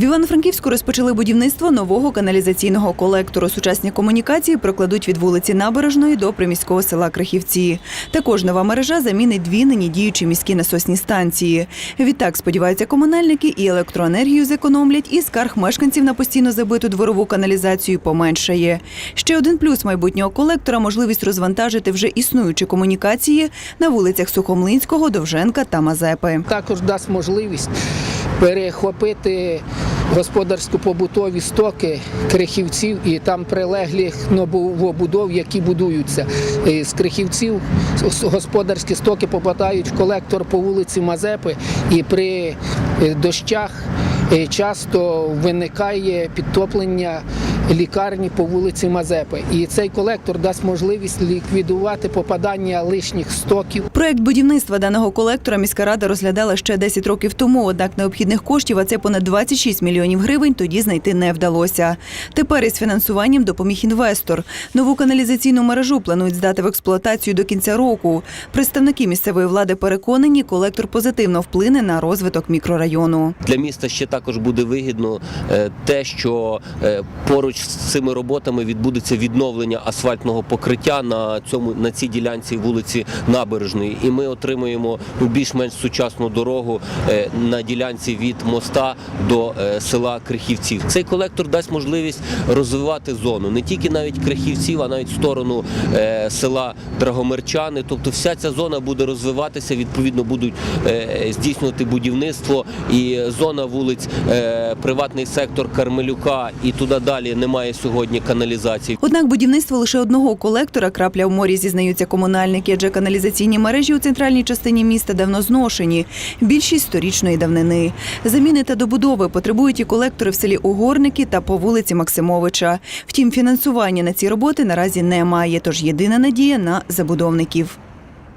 В Івано-Франківську розпочали будівництво нового каналізаційного колектору. Сучасні комунікації прокладуть від вулиці Набережної до приміського села Крахівці. Також нова мережа замінить дві нині діючі міські насосні станції. Відтак сподіваються комунальники і електроенергію зекономлять, і скарг мешканців на постійно забиту дворову каналізацію поменшає. Ще один плюс майбутнього колектора можливість розвантажити вже існуючі комунікації на вулицях Сухомлинського, Довженка та Мазепи. Також дасть можливість перехопити господарсько-побутові стоки крихівців і там прилеглих новобудов, які будуються. З крихівців господарські стоки попадають в колектор по вулиці Мазепи, і при е, дощах е, часто виникає підтоплення лікарні по вулиці Мазепи. І цей колектор дасть можливість ліквідувати попадання лишніх стоків Проект будівництва даного колектора міська рада розглядала ще 10 років тому. Однак необхідних коштів, а це понад 26 мільйонів гривень, тоді знайти не вдалося. Тепер із фінансуванням допоміг інвестор. Нову каналізаційну мережу планують здати в експлуатацію до кінця року. Представники місцевої влади переконані, колектор позитивно вплине на розвиток мікрорайону. Для міста ще також буде вигідно е, те, що е, поруч цими роботами відбудеться відновлення асфальтного покриття на цьому на цій ділянці вулиці Набережної, і ми отримуємо ну, більш-менш сучасну дорогу е, на ділянці від моста до е, села Крихівців. Цей колектор дасть можливість розвивати зону не тільки навіть Крихівців, а навіть в сторону е, села Драгомирчани. Тобто вся ця зона буде розвиватися. Відповідно, будуть здійснювати будівництво і зона вулиць, приватний сектор Кармелюка і туди далі немає сьогодні каналізації. Однак будівництво лише одного колектора крапля в морі зізнаються комунальники, адже каналізаційні мережі у центральній частині міста давно зношені. Більшість сторічної давнини. Заміни та добудови потребують і колектори в селі Угорники та по вулиці Максимовича. Втім, фінансування на ці роботи наразі немає, тож єдина надія на забудовників.